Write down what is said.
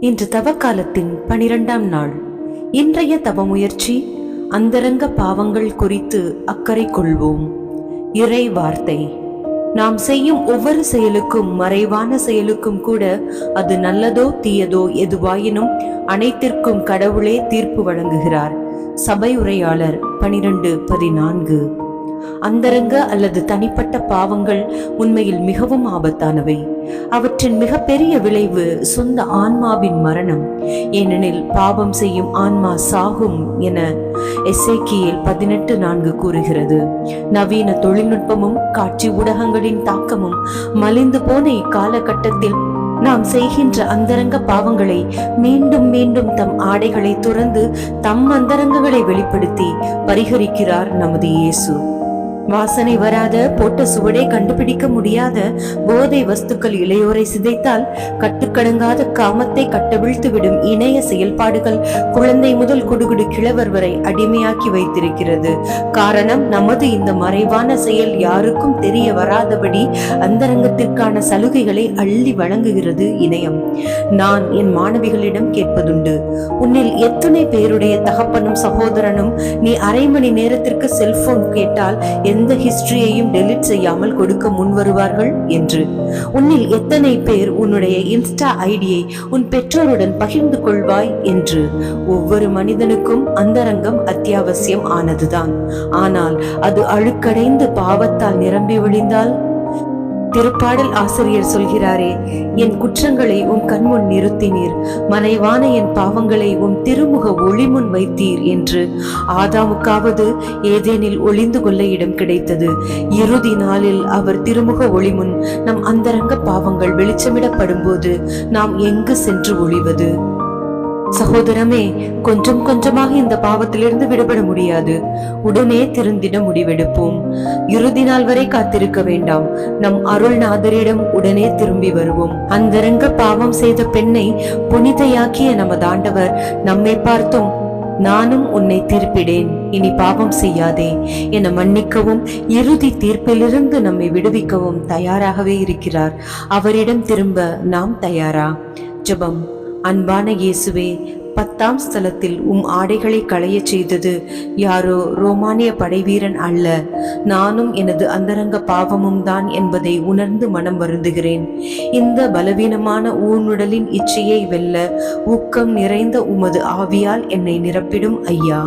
இன்று தவக்காலத்தின் பனிரெண்டாம் நாள். இன்றைய தவ முயற்சி அந்தரங்க பாவங்கள் குறித்து அக்கறை கொள்வோம். இறை வார்த்தை. நாம் செய்யும் ஒவ்வொரு செயலுக்கும் மறைவான செயலுக்கும் கூட அது நல்லதோ தீயதோ எதுவாயினும் அனைத்திற்கும் கடவுளே தீர்ப்பு வழங்குகிறார். சபை உரையாளர் பனிரெண்டு பதினான்கு. அந்தரங்க அல்லது தனிப்பட்ட பாவங்கள் உண்மையில் மிகவும் ஆபத்தானவை. அவற்றின் மிகப்பெரிய விளைவு சொந்த ஆன்மாவின் மரணம். ஏனெனில் பாவம் செய்யும் ஆன்மா சாகும் என எஸ்ஏக்கியில் பதினெட்டு நான்கு கூறுகிறது. நவீன தொழில்நுட்பமும் காட்சி ஊடகங்களின் தாக்கமும் மலிந்து போன இக்காலகட்டத்தில் நாம் செய்கின்ற அந்தரங்க பாவங்களை மீண்டும் மீண்டும் தம் ஆடைகளை துறந்து தம் அந்தரங்கங்களை வெளிப்படுத்தி பரிகரிக்கிறார் நமது இயேசு. வாசனை வராத போட்ட சுவடே கண்டுபிடிக்க முடியாத போதை வஸ்துக்கள் இளையோரை சிதைத்தால் கட்டுக்கடங்காத காமத்தை கட்டவிழ்த்து விடும் இணைய செயல்பாடுகள் குழந்தை முதல் குடுகுடு கிழவர் வரை அடிமையாக்கி வைத்திருக்கிறது. காரணம் நமது இந்த மறைவான செயல் யாருக்கும் தெரிய வராதபடி அந்தரங்கத்திற்கான சலுகைகளை அள்ளி வழங்குகிறது இணையம். நான் என் மாணவிகளிடம் கேட்பதுண்டு உன்னில் எத்தனை பேருடைய தகப்பனும் சகோதரனும் நீ அரை மணி நேரத்திற்கு செல்போன் கேட்டால் எந்த ஹிஸ்டரியையும் டெலிட் செய்யாமல் கொடுக்க முன் வருவார்கள் என்று. உன்னில் எத்தனை பேர் உன்னுடைய இன்ஸ்டா ஐடியை உன் பெற்றோருடன் பகிர்ந்து கொள்வாய் என்று. ஒவ்வொரு மனிதனுக்கும் அந்தரங்கம் அத்தியாவசியம் ஆனதுதான். ஆனால் அது அழுக்கடைந்து பாவத்தால் நிரம்பி விழிந்தால் திருப்பாடல் ஆசிரியர் சொல்கிறாரே என் குற்றங்களை உன் கண்முன் நிறுத்தினீர். மறைவான என் பாவங்களை உன் திருமுக ஒளிமுன் வைத்தீர் என்று ஆதாமுக்காவது ஏதேனில் ஒளிந்து கொள்ள இடம் கிடைத்தது. இறுதி நாளில் அவர் திருமுக ஒளிமுன் நம் அந்தரங்க பாவங்கள் வெளிச்சமிடப்படும் போது நாம் எங்கு சென்று ஒளிவது? சகோதரமே கொஞ்சம் கொஞ்சமாக இந்த பாவத்திலிருந்து விடுபட முடியாது. உடனே திருந்திட முடிவெடுப்போம். இறுதி நாள் வரை காத்திருக்க வேண்டாம். நம் அருள்நாதரிடம் உடனே திரும்பி வருவோம். அந்தரங்க பாவம் செய்த பெண்ணை புனிதையாக்கிய நமது ஆண்டவர் நம்மை பார்த்தும். நானும் உன்னை தீர்ப்பிடேன். இனி பாவம் செய்யாதே. என மன்னிக்கவும் இறுதி தீர்ப்பிலிருந்து நம்மை விடுவிக்கவும் தயாராகவே இருக்கிறார். அவரிடம் திரும்ப நாம் தயாரா? ஜெபம். அன்பான இயேசுவே பத்தாம் ஸ்தலத்தில் உம் ஆடைகளை களையச் செய்தது யாரோ ரோமானிய படைவீரன் அல்ல. நானும் எனது அந்தரங்க பாவமும் தான் என்பதை உணர்ந்து மனம் வருந்துகிறேன். இந்த பலவீனமான ஊனுடலின் இச்சையை வெல்ல ஊக்கம் நிறைந்த உமது ஆவியால் என்னை நிரப்பிடும் ஐயா.